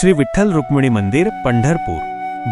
श्री विठ्ठल रुक्मिणी मंदिर पंढरपूर.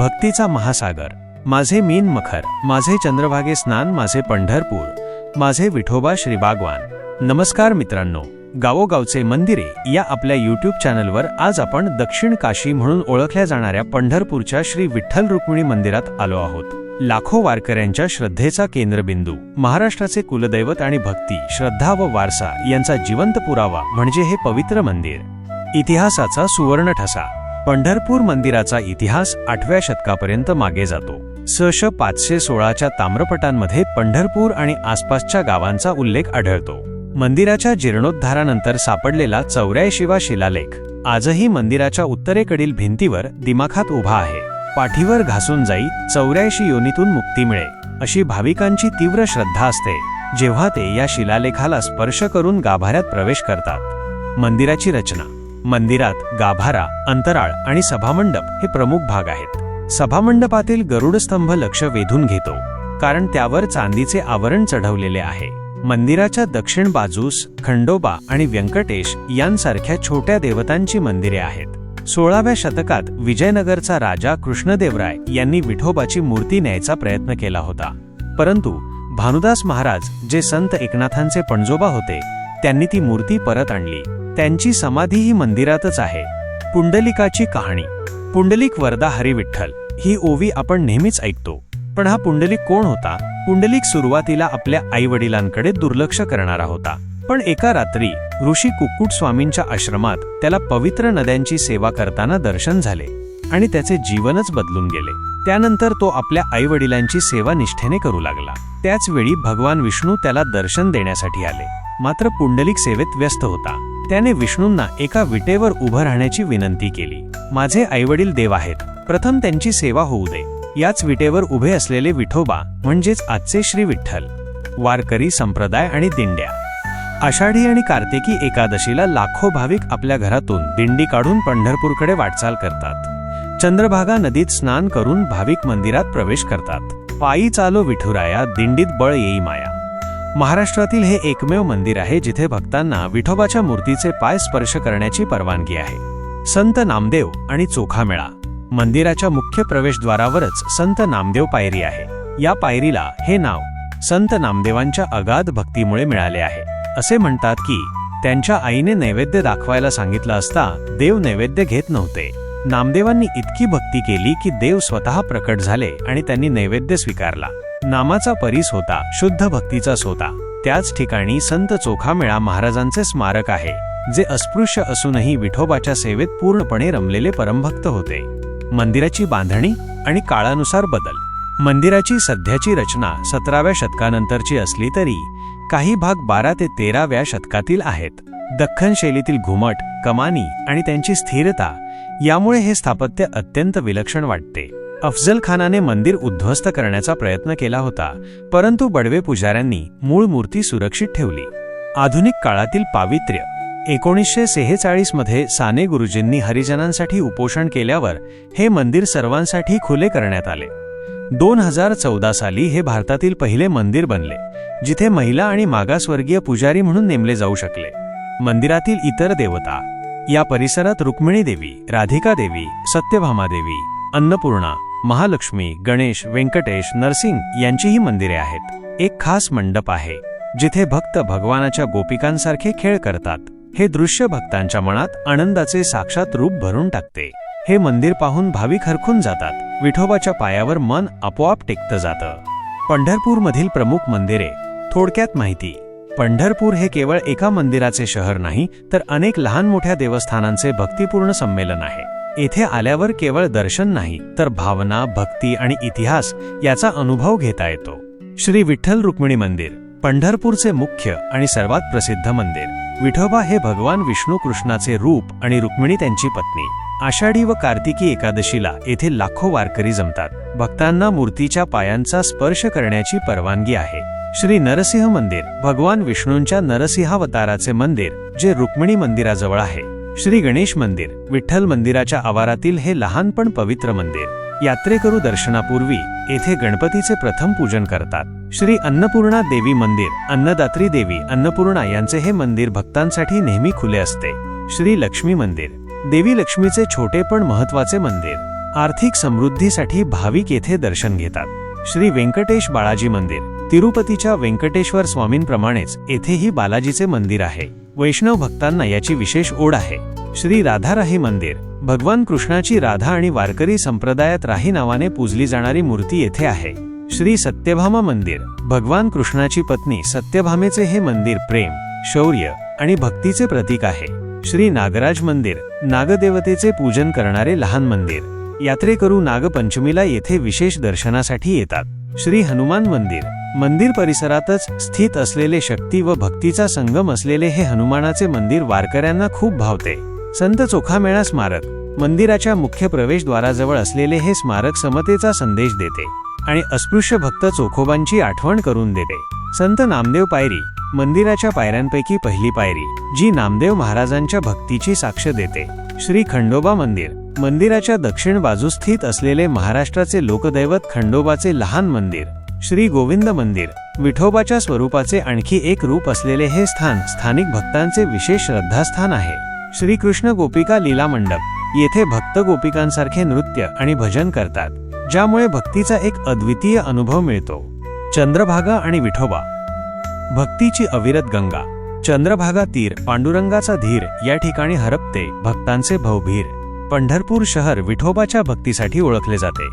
भक्तीचा महासागर. माझे मीन मखर. माझे चंद्रभागे स्नान माझे पंढरपूर. माझे विठोबा श्री बागवान. नमस्कार मित्रांनो. गावोगावचे मंदिरे या आपल्या यूट्यूब चॅनलवर आज आपण दक्षिण काशी म्हणून ओळखल्या जाणाऱ्या पंढरपूरच्या श्री विठ्ठल रुक्मिणी मंदिरात आलो आहोत. लाखो वारकऱ्यांच्या श्रद्धेचा केंद्रबिंदू महाराष्ट्राचे कुलदैवत आणि भक्ती श्रद्धा व वारसा यांचा जिवंत पुरावा म्हणजे हे पवित्र मंदिर. इतिहासाचा सुवर्ण ठसा. पंढरपूर मंदिराचा इतिहास आठव्या शतकापर्यंत मागे जातो. सश पाचशे सोळाच्या ताम्रपटांमध्ये पंढरपूर आणि आसपासच्या गावांचा उल्लेख आढळतो. मंदिराच्या जीर्णोद्धारानंतर सापडलेला चौऱ्याऐंशीवा शिलालेख आजही मंदिराच्या उत्तरेकडील भिंतीवर दिमाखात उभा आहे. पाठीवर घासून जाई चौऱ्याऐंशी योनीतून मुक्ती मिळे अशी भाविकांची तीव्र श्रद्धा असते जेव्हा ते या शिलालेखाला स्पर्श करून गाभाऱ्यात प्रवेश करतात. मंदिराची रचना मंदिरात गाभारा अंतराळ आणि सभामंडप हे प्रमुख भाग आहेत. सभामंडपातील गरुडस्तंभ लक्ष वेधून घेतो कारण त्यावर चांदीचे आवरण चढवलेले आहे. मंदिराच्या दक्षिण बाजूस खंडोबा आणि व्यंकटेश यांसारख्या छोट्या देवतांची मंदिरे आहेत. सोळाव्या शतकात विजयनगरचा राजा कृष्णदेवराय यांनी विठोबाची मूर्ती न्यायचा प्रयत्न केला होता. परंतु भानुदास महाराज जे संत एकनाथांचे पणजोबा होते त्यांनी ती मूर्ती परत आणली. त्यांची समाधी ही मंदिरातच आहे. पुंडलिकाची कहाणी. पुंडलिक वरदा हरी विठ्ठल ही ओवी आपण नेहमीच ऐकतो. पण हा पुंडलिक कोण होता? पुंडलिक सुरुवातीला आपल्या आई वडिलांकडे दुर्लक्ष करणारा होता. पण एका रात्री ऋषी कुक्कुट स्वामींच्या आश्रमात त्याला पवित्र नद्यांची सेवा करताना दर्शन झाले. आणि त्याचे जीवनच बदलून गेले. त्यानंतर तो आपल्या आईवडिलांची सेवा निष्ठेने करू लागला. त्याचवेळी भगवान विष्णू त्याला दर्शन देण्यासाठी आले. मात्र पुंडलिक सेवेत व्यस्त होता. त्याने विष्णूंना एका विटेवर उभं राहण्याची विनंती केली. माझे आईवडील देव आहेत. प्रथम त्यांची सेवा होऊ दे. याच विटेवर उभे असलेले विठोबा म्हणजेच आजचे श्री विठ्ठल वारकरी संप्रदाय आणि दिंड्या आषाढी आणि कार्तिकी एकादशीला लाखो भाविक आपल्या घरातून दिंडी काढून पंढरपूरकडे वाटचाल करतात. चंद्रभागा नदीत स्नान करून भाविक मंदिरात प्रवेश करतात. पायी चालो विठुराया दिंडीत बळ येई माया. महाराष्ट्रातील हे एकमेव मंदिर आहे जिथे भक्तांना विठोबाच्या मूर्तीचे पाय स्पर्श करण्याची परवानगी आहे. संत नामदेव आणि चोखा मेळा. मंदिराच्या मुख्य प्रवेशद्वारावरच संत नामदेव पायरी आहे. या पायरीला हे नाव संत नामदेवांच्या अगाध भक्तीमुळे मिळाले आहे. असे म्हणतात की त्यांच्या आईने नैवेद्य दाखवायला सांगितलं असता देव नैवेद्य घेत नव्हते. नामदेवांनी इतकी भक्ती केली की देव स्वतः प्रकट झाले आणि त्यांनी नैवेद्य स्वीकारला. नामाचा परीस होता शुद्ध भक्तीचाच होता. त्याच ठिकाणी संत चोखामेळा महाराजांचे स्मारक आहे जे अस्पृश्य असूनही विठोबाच्या सेवेत पूर्णपणे रमलेले परमभक्त होते. मंदिराची बांधणी आणि काळानुसार बदल. मंदिराची सध्याची रचना सतराव्या शतकानंतरची असली तरी काही भाग बारा ते तेराव्या शतकातील आहेत. दख्खन शैलीतील घुमट कमानी आणि त्यांची स्थिरता यामुळे हे स्थापत्य अत्यंत विलक्षण वाटते. अफजल खानाने मंदिर उद्ध्वस्त करण्याचा प्रयत्न केला होता परंतु बडवे पुजाऱ्यांनी मूळ मूर्ती सुरक्षित ठेवली. आधुनिक काळातील पावित्र्य. एकोणीसशे सेहेचाळीसमध्ये साने गुरुजींनी हरिजनांसाठी उपोषण केल्यावर हे मंदिर सर्वांसाठी खुले करण्यात आले. दोन हजार चौदा साली हे भारतातील पहिले मंदिर बनले जिथे महिला आणि मागासवर्गीय पुजारी म्हणून नेमले जाऊ शकले. मंदिरातील इतर देवता या परिसरात रुक्मिणी देवी राधिका देवी सत्यभामा देवी अन्नपूर्णा महालक्ष्मी गणेश व्यंकटेश नरसिंग यांचीही मंदिरे आहेत. एक खास मंडप आहे जिथे भक्त भगवानाच्या गोपिकांसारखे खेळ करतात. हे दृश्य भक्तांच्या मनात आनंदाचे साक्षात रूप भरून टाकते. हे मंदिर पाहून भाविक हरखून जातात. विठोबाच्या पायावर मन आपोआप टेकतं जातं. पंढरपूरमधील प्रमुख मंदिरे. थोडक्यात माहिती. पंढरपूर हे केवळ एका मंदिराचे शहर नाही तर अनेक लहान मोठ्या देवस्थानांचे भक्तिपूर्ण संमेलन आहे. येथे आल्यावर केवळ दर्शन नाही तर भावना भक्ती आणि इतिहास याचा अनुभव घेता येतो. श्री विठ्ठल रुक्मिणी मंदिर पंढरपूरचे मुख्य आणि सर्वात प्रसिद्ध मंदिर. विठोबा हे भगवान विष्णू कृष्णाचे रूप आणि रुक्मिणी त्यांची पत्नी. आषाढी व कार्तिकी एकादशीला येथे लाखो वारकरी जमतात. भक्तांना मूर्तीच्या पायांचा स्पर्श करण्याची परवानगी आहे. श्री नरसिंह मंदिर भगवान विष्णूंच्या नरसिंहावताराचे मंदिर जे रुक्मिणी मंदिराजवळ आहे. श्री गणेश मंदिर विठ्ठल मंदिराच्या आवारातील हे लहान पण पवित्र मंदिर. यात्रेकरू दर्शनापूर्वी येथे गणपतीचे प्रथम पूजन करतात. श्री अन्नपूर्णा देवी मंदिर अन्नदात्री देवी अन्नपूर्णा यांचे हे मंदिर भक्तांसाठी नेहमी खुले असते. श्री लक्ष्मी मंदिर देवी लक्ष्मीचे छोटे पण महत्त्वाचे मंदिर. आर्थिक समृद्धीसाठी भाविक येथे दर्शन घेतात. श्री व्यंकटेश बाळाजी मंदिर. तिरुपतीच्या व्यंकटेश्वर स्वामींप्रमाणेच येथेही बालाजीचे मंदिर आहे. वैष्णव भक्तांना याची विशेष ओढ आहे. श्री राधाराही मंदिर. भगवान कृष्णाची राधा आणि वारकरी संप्रदायात राही नावाने पूजली जाणारी मूर्ती येथे आहे. श्री सत्यभामा मंदिर. भगवान कृष्णाची पत्नी सत्यभामेचे हे मंदिर प्रेम शौर्य आणि भक्तीचे प्रतीक आहे. श्री नागराज मंदिर. नागदेवतेचे पूजन करणारे लहान मंदिर. यात्रेकरू नागपंचमीला येथे विशेष दर्शनासाठी येतात. श्री हनुमान मंदिर. मंदिर परिसरातच स्थित असलेले शक्ती व भक्तीचा संगम असलेले हे हनुमानाचे मंदिर वारकऱ्यांना खूप भावते. संत चोखामेळा स्मारक. मंदिराच्या मुख्य प्रवेशद्वाराजवळ असलेले हे स्मारक समतेचा संदेश देते आणि अस्पृश्य भक्त चोखोबांची आठवण करून देते. संत नामदेव पायरी. मंदिराच्या पायऱ्यांपैकी पहिली पायरी जी नामदेव महाराजांच्या भक्तीची साक्ष देते. श्री खंडोबा मंदिर. मंदिराच्या दक्षिण बाजू स्थित असलेले महाराष्ट्राचे लोकदैवत खंडोबाचे लहान मंदिर श्री गोविंद मंदिर विठोबाच्या स्वरूपाचे आणखी एक रूप असलेले हे स्थान स्थानिक भक्तांचे विशेष श्रद्धास्थान आहे. श्री कृष्ण गोपिका लीला मंडप येथे भक्त गोपिकांसारखे नृत्य आणि भजन करतात ज्यामुळे भक्तीचा एक अद्वितीय अनुभव मिळतो. चंद्रभागा आणि विठोबा. भक्तीची अविरत गंगा चंद्रभागा तीर पांडुरंगाचा धीर या ठिकाणी हरपते भक्तांचे भवभीर. पंढरपूर शहर विठोबाच्या भक्तीसाठी ओळखले जाते.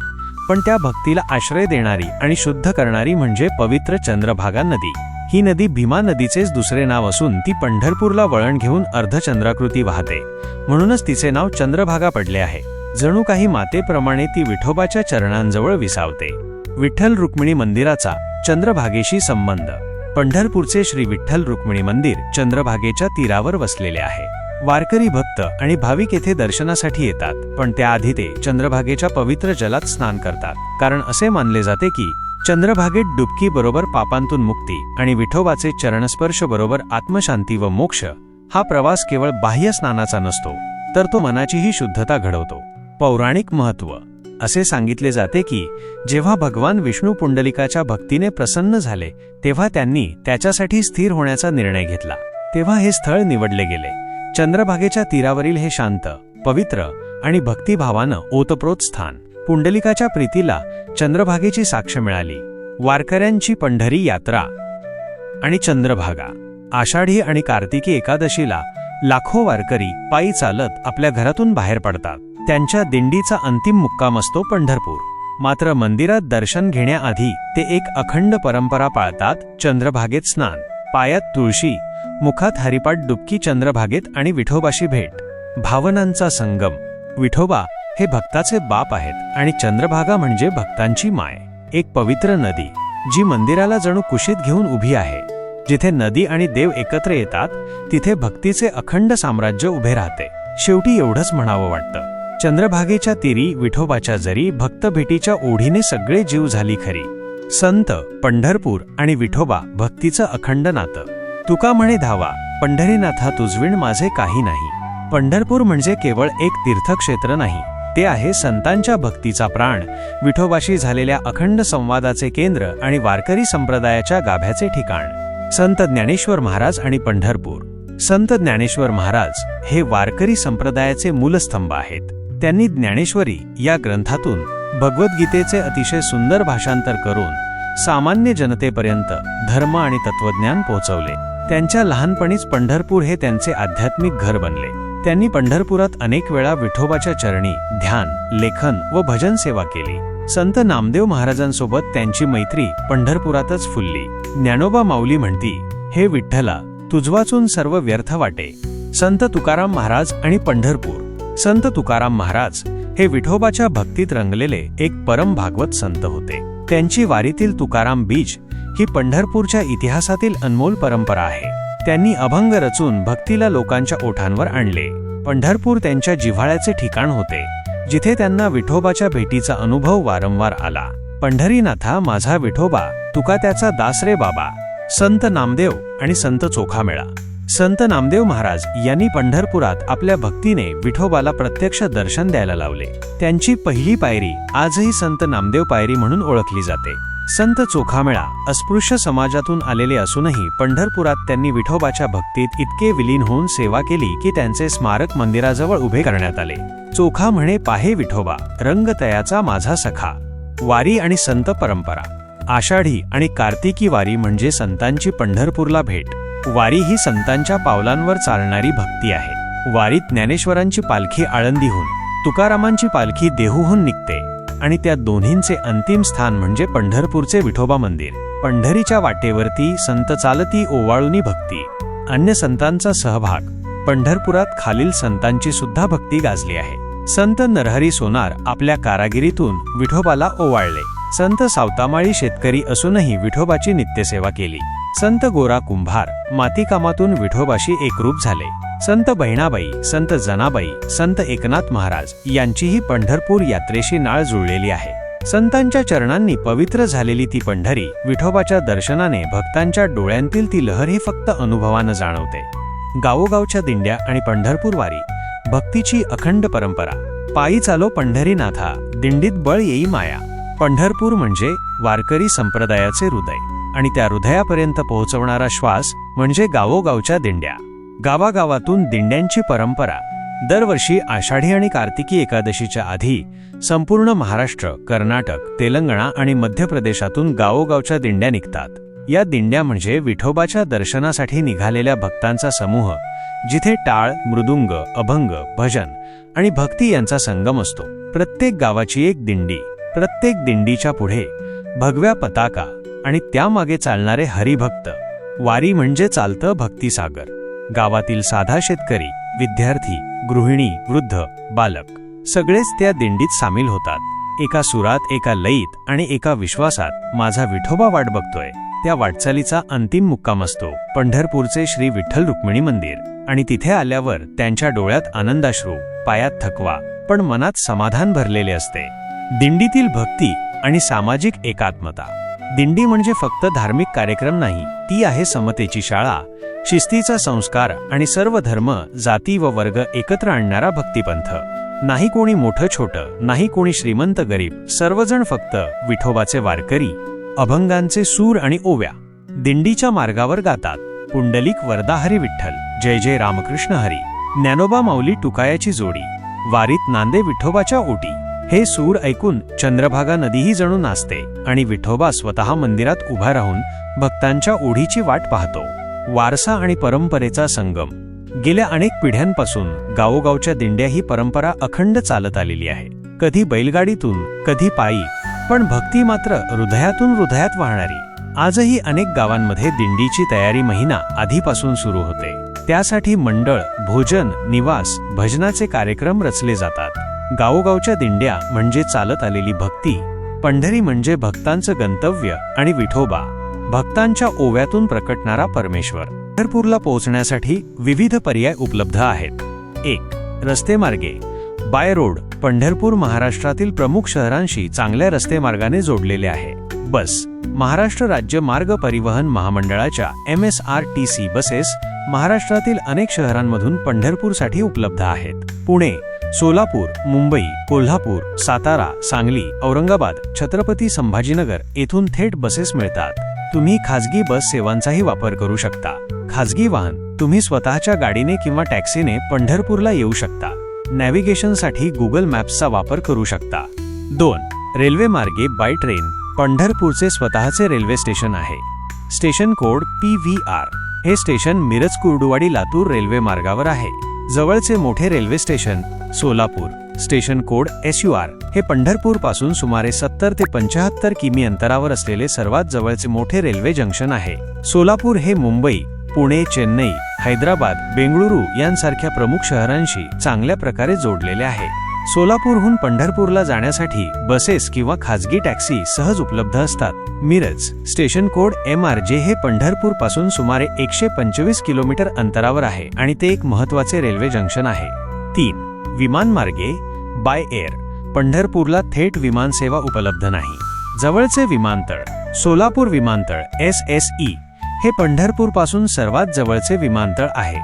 पण त्या भक्तीला आश्रय देणारी आणि शुद्ध करणारी म्हणजे पवित्र चंद्रभागा नदी. ही नदी भीमा नदीचेच दुसरे नाव असून ती पंढरपूरला वळण घेऊन अर्धचंद्राकृती वाहते. म्हणूनच तिचे नाव चंद्रभागा पडले आहे. जणू काही मातेप्रमाणे ती विठोबाच्या चरणांजवळ विसावते. विठ्ठल रुक्मिणी मंदिराचा चंद्रभागेशी संबंध. पंढरपूरचे श्री विठ्ठल रुक्मिणी मंदिर चंद्रभागेच्या तीरावर वसलेले आहे. वारकरी भक्त आणि भाविक येथे दर्शनासाठी येतात पण त्याआधी ते चंद्रभागेच्या पवित्र जलात स्नान करतात. कारण असे मानले जाते की चंद्रभागेत डुबकी बरोबर पापांतून मुक्ती आणि विठोबाचे चरणस्पर्श बरोबर आत्मशांती व मोक्ष हा प्रवास केवळ बाह्य स्नानाचा नसतो तर तो मनाचीही शुद्धता घडवतो. पौराणिक महत्त्व. असे सांगितले जाते की जेव्हा भगवान विष्णू पुंडलिकाच्या भक्तीने प्रसन्न झाले तेव्हा त्यांनी त्याच्यासाठी स्थिर होण्याचा निर्णय घेतला. तेव्हा हे स्थळ निवडले गेले. चंद्रभागेच्या तीरावरील हे शांत पवित्र आणि भक्तिभावानं ओतप्रोत स्थान. पुंडलिकाच्या प्रीतीला चंद्रभागेची साक्ष मिळाली. वारकऱ्यांची पंढरी यात्रा आणि चंद्रभागा. आषाढी आणि कार्तिकी एकादशीला लाखो वारकरी पायी चालत आपल्या घरातून बाहेर पडतात. त्यांच्या दिंडीचा अंतिम मुक्काम असतो पंढरपूर. मात्र मंदिरात दर्शन घेण्याआधी ते एक अखंड परंपरा पाळतात चंद्रभागेत स्नान. पायात तुळशी मुखात हरिपाठ डुबकी चंद्रभागेत आणि विठोबाशी भेट. भावनांचा संगम. विठोबा हे भक्ताचे बाप आहेत आणि चंद्रभागा म्हणजे भक्तांची माय. एक पवित्र नदी जी मंदिराला जणू कुशीत घेऊन उभी आहे. जिथे नदी आणि देव एकत्र येतात तिथे भक्तीचे अखंड साम्राज्य उभे राहते. शेवटी एवढंच म्हणावं वाटतं. चंद्रभागेच्या तिरी विठोबाच्या जरी भक्त भेटीच्या ओढीने सगळे जीव झाली खरी. संत पंढरपूर आणि विठोबा भक्तीचं अखंड नातं. तुका म्हणे धावा पंढरीनाथा तुझविण माझे काही नाही. पंढरपूर म्हणजे केवळ एक तीर्थक्षेत्र नाही ते आहे संतांच्या भक्तीचा प्राण. विठोबाशी झालेल्या अखंड संवादाचे केंद्र आणि वारकरी संप्रदायाच्या गाभ्याचे ठिकाण. संत ज्ञानेश्वर महाराज आणि पंढरपूर. संत ज्ञानेश्वर महाराज हे वारकरी संप्रदायाचे मूलस्तंभ आहेत. त्यांनी ज्ञानेश्वरी या ग्रंथातून भगवद्गीतेचे अतिशय सुंदर भाषांतर करून सामान्य जनतेपर्यंत धर्म आणि तत्वज्ञान पोहोचवले. त्यांच्या लहानपणीच पंढरपूर हे त्यांचे आध्यात्मिक घर बनले. त्यांनी पंढरपुरात अनेक वेळा विठोबाच्या चरणी ध्यान लेखन व भजन सेवा केली. संत नामदेव महाराजांसोबत त्यांची मैत्री पंढरपुरातच फुलली. ज्ञानोबा माऊली म्हणती हे विठ्ठला तुझवाचून सर्व व्यर्थ वाटे. संत तुकाराम महाराज आणि पंढरपूर. संत तुकाराम महाराज हे विठोबाच्या भक्तीत रंगलेले एक परम भागवत संत होते. त्यांची वारीतील तुकाराम बीज ही पंढरपूरच्या इतिहासातील अनमोल परंपरा आहे. त्यांनी अभंग रचून भक्तीला लोकांच्या ओठांवर आणले. पंढरपूर त्यांच्या जिव्हाळ्याचे ठिकाण होते जिथे त्यांना विठोबाच्या भेटीचा अनुभव वारंवार आला. पंढरीनाथा माझा विठोबा तुका त्याचा दासरे बाबा संत नामदेव आणि संत चोखामेळा. संत नामदेव महाराज यांनी पंढरपुरात आपल्या भक्तीने विठोबाला प्रत्यक्ष दर्शन द्यायला लावले. त्यांची पहिली पायरी आजही संत नामदेव पायरी म्हणून ओळखली जाते. संत चोखामेळा अस्पृश्य समाजातून आलेले असूनही पंढरपुरात त्यांनी विठोबाच्या भक्तीत इतके विलीन होऊन सेवा केली की त्यांचे स्मारक मंदिराजवळ उभे करण्यात आले. चोखा म्हणे पाहे विठोबा रंगतयाचा माझा सखा वारी आणि संत परंपरा. आषाढी आणि कार्तिकी वारी म्हणजे संतांची पंढरपूरला भेट. वारी ही संतांच्या पावलांवर चालणारी भक्ती आहे. वारीत ज्ञानेश्वरांची पालखी आळंदीहून तुकारामांची पालखी देहूहून निघते आणि त्या दोन्हींचे अंतिम स्थान म्हणजे पंढरपूरचे विठोबा मंदिर. पंढरीच्या वाटेवरती संत चालती ओवाळूनी भक्ती. अन्य संतांचा सहभाग. पंढरपुरात खालील संतांची सुद्धा भक्ती गाजली आहे. संत नरहरी सोनार आपल्या कारागिरीतून विठोबाला ओवाळले. संत सावतामाळी शेतकरी असूनही विठोबाची नित्यसेवा केली. संत गोरा कुंभार मातीकामातून विठोबाशी एकरूप झाले. संत बहिणाबाई संत जनाबाई संत एकनाथ महाराज यांचीही पंढरपूर यात्रेशी नाळ जुळलेली आहे. संतांच्या चरणांनी पवित्र झालेली ती पंढरी विठोबाच्या दर्शनाने भक्तांच्या डोळ्यांतील ती लहर ही फक्त अनुभवानं जाणवते. गावोगावच्या दिंड्या आणि पंढरपूर वारी भक्तीची अखंड परंपरा. पायी चालो पंढरीनाथा दिंडीत बळ येई माया. पंढरपूर म्हणजे वारकरी संप्रदायाचे हृदय आणि त्या हृदयापर्यंत पोहोचवणारा श्वास म्हणजे गावोगावच्या दिंड्या. गावागावातून दिंड्यांची परंपरा दरवर्षी आषाढी आणि कार्तिकी एकादशीच्या आधी संपूर्ण महाराष्ट्र कर्नाटक तेलंगणा आणि मध्य प्रदेशातून गावोगावच्या दिंड्या निघतात. या दिंड्या म्हणजे विठोबाच्या दर्शनासाठी निघालेल्या भक्तांचा समूह जिथे टाळ मृदुंग अभंग भजन आणि भक्ती यांचा संगम असतो. प्रत्येक गावाची एक दिंडी प्रत्येक दिंडीच्या पुढे भगव्या पताका आणि त्यामागे चालणारे हरिभक्त. वारी म्हणजे चालतं भक्तिसागर. गावातील साधा शेतकरी विद्यार्थी गृहिणी वृद्ध बालक सगळेच त्या दिंडीत सामील होतात. एका सुरात एका लयीत आणि एका विश्वासात माझा विठोबा वाट बघतोय. त्या वाटचालीचा अंतिम मुक्काम असतो. पंढरपूरचे श्री विठ्ठल रुक्मिणी मंदिर आणि तिथे आल्यावर त्यांच्या डोळ्यात आनंदाश्रू पायात थकवा पण मनात समाधान भरलेले असते. दिंडीतील भक्ती आणि सामाजिक एकात्मता. दिंडी म्हणजे फक्त धार्मिक कार्यक्रम नाही ती आहे समतेची शाळा शिस्तीचा संस्कार आणि सर्व धर्म जाती व वर्ग एकत्र आणणारा भक्तिपंथ. नाही कोणी मोठं छोटं नाही कोणी श्रीमंत गरीब सर्वजण फक्त विठोबाचे वारकरी अभंगांचे सूर आणि ओव्या. दिंडीच्या मार्गावर गातात पुंडलिक वरदाहरी विठ्ठल जय जय रामकृष्ण हरी ज्ञानोबा माऊली टुकायाची जोडी वारीत नांदे विठोबाच्या ओटी. हे सूर ऐकून चंद्रभागा नदीही जणू नाचते आणि विठोबा स्वतः मंदिरात उभा राहून भक्तांच्या ओढीची वाट पाहतो. वारसा आणि परंपरेचा संगम. गेल्या अनेक पिढ्यांपासून गावोगावच्या दिंड्या ही परंपरा अखंड चालत आलेली आहे. कधी बैलगाडीतून कधी पायी पण भक्ती मात्र हृदयातून हृदयात वाहणारी. आजही अनेक गावांमध्ये दिंडीची तयारी महिना आधीपासून सुरू होते. त्यासाठी मंडळ भोजन निवास भजनाचे कार्यक्रम रचले जातात. गावोगावच्या दिंड्या म्हणजे चालत आलेली भक्ती पंढरी म्हणजे भक्तांचं गंतव्य आणि विठोबा भक्तांच्या ओव्यातून प्रकटणारा परमेश्वर. पंढरपूरला पोहोचण्यासाठी विविध पर्याय उपलब्ध आहेत. एक रस्ते मार्गे. बाय रोड पंढरपूर महाराष्ट्रातील प्रमुख शहरांशी चांगल्या रस्ते मार्गाने जोडलेले आहे. बस महाराष्ट्र राज्य मार्ग परिवहन महामंडळाच्या M S R T C buses महाराष्ट्रातील अनेक शहरांमधून पंढरपूरसाठी उपलब्ध आहेत. पुणे सोलापूर मुंबई कोल्हापूर सातारा सांगली औरंगाबाद छत्रपती संभाजीनगर येथून थेट बसेस मिळतात. तुम्ही खाजगी बस सेवांचाही वापर करू शकता. खाजगी वाहन तुम्ही स्वतःच्या गाडीने किंवा टॅक्सीने पंढरपूरला येऊ शकता. नॅव्हिगेशनसाठी गुगल मॅप्सचा वापर करू शकता. दोन रेल्वे मार्गे बाय ट्रेन पंढरपूरचे स्वतःचे रेल्वे स्टेशन आहे. Station code P V R. हे स्टेशन मिरज कुर्डुवाडी लातूर रेल्वे मार्गावर आहे. जवळचे मोठे railway station Solapur. Station code S U R हे पंढरपूरपासून सुमारे सत्तर ते पंचाहत्तर किमी अंतरावर असलेले सर्वात जवळचे मोठे रेल्वे जंक्शन आहे. सोलापूर हे मुंबई पुणे चेन्नई हैदराबाद बेंगळुरू यांसारख्या प्रमुख शहरांशी चांगल्या प्रकारे जोडलेले आहे. सोलापूरहून पंढरपूरला जाण्यासाठी बसेस किंवा खाजगी टॅक्सी सहज उपलब्ध असतात. Miraj station code M R J हे पंढरपूरपासून सुमारे एकशे पंचवीस किलोमीटर अंतरावर आहे आणि ते एक महत्त्वाचे रेल्वे जंक्शन आहे. तीन विमानमार्गे बाय एअर पंढरपूरला थेट विमानसेवा उपलब्ध नाही. जवळचे विमानतळ सोलापूर विमानतळ एस एस ई हे पंढरपूरपासून सर्वात जवळचे विमानतळ आहे.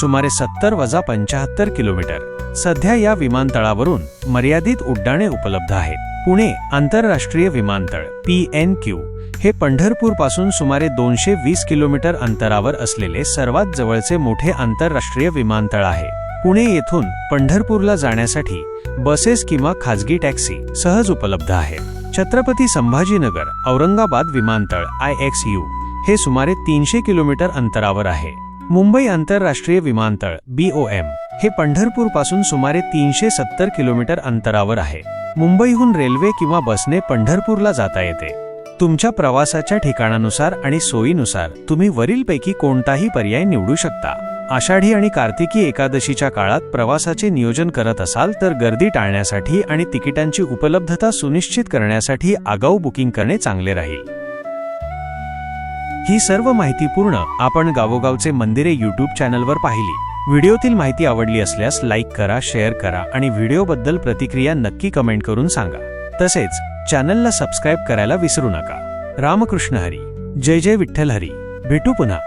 सुमारे सत्तर वजा पंचाहत्तर किलोमीटर. सध्या या विमानतळावरून मर्यादित उड्डाणे उपलब्ध आहेत. पुणे आंतरराष्ट्रीय विमानतळ पी एन क्यू हे पंढरपूरपासून सुमारे दोनशे वीस किलोमीटर अंतरावर असलेले सर्वात जवळचे मोठे आंतरराष्ट्रीय विमानतळ आहे. पुणे येथून पंढरपूरला जाण्यासाठी बसेस किंवा खाजगी टॅक्सी सहज उपलब्ध आहेत छत्रपती संभाजीनगर औरंगाबाद विमानतळ आय एक्स यू हे सुमारे तीनशे किलोमीटर अंतरावर आहे. मुंबई आंतरराष्ट्रीय विमानतळ बीओएम हे पंढरपूरपासून सुमारे तीनशे सत्तर किलोमीटर अंतरावर आहे. मुंबईहून रेल्वे किंवा बसने पंढरपूरला जाता येते. तुमच्या प्रवासाच्या ठिकाणानुसार आणि सोयीनुसार तुम्ही वरीलपैकी कोणताही पर्याय निवडू शकता. आषाढी आणि कार्तिकी एकादशीच्या काळात प्रवासाचे नियोजन करत असाल तर गर्दी टाळण्यासाठी आणि तिकिटांची उपलब्धता सुनिश्चित करण्यासाठी आगाऊ बुकिंग करणे चांगले राहील. ही सर्व माहिती पूर्ण आपण गावोगावचे मंदिरे यूट्यूब चॅनलवर पाहिली. व्हिडिओतील माहिती आवडली असल्यास लाईक करा शेअर करा आणि व्हिडिओबद्दल प्रतिक्रिया नक्की कमेंट करून सांगा. तसेच चॅनलला सबस्क्राईब करायला विसरू नका. रामकृष्ण हरी. जय जय विठ्ठल हरी. भेटू पुन्हा.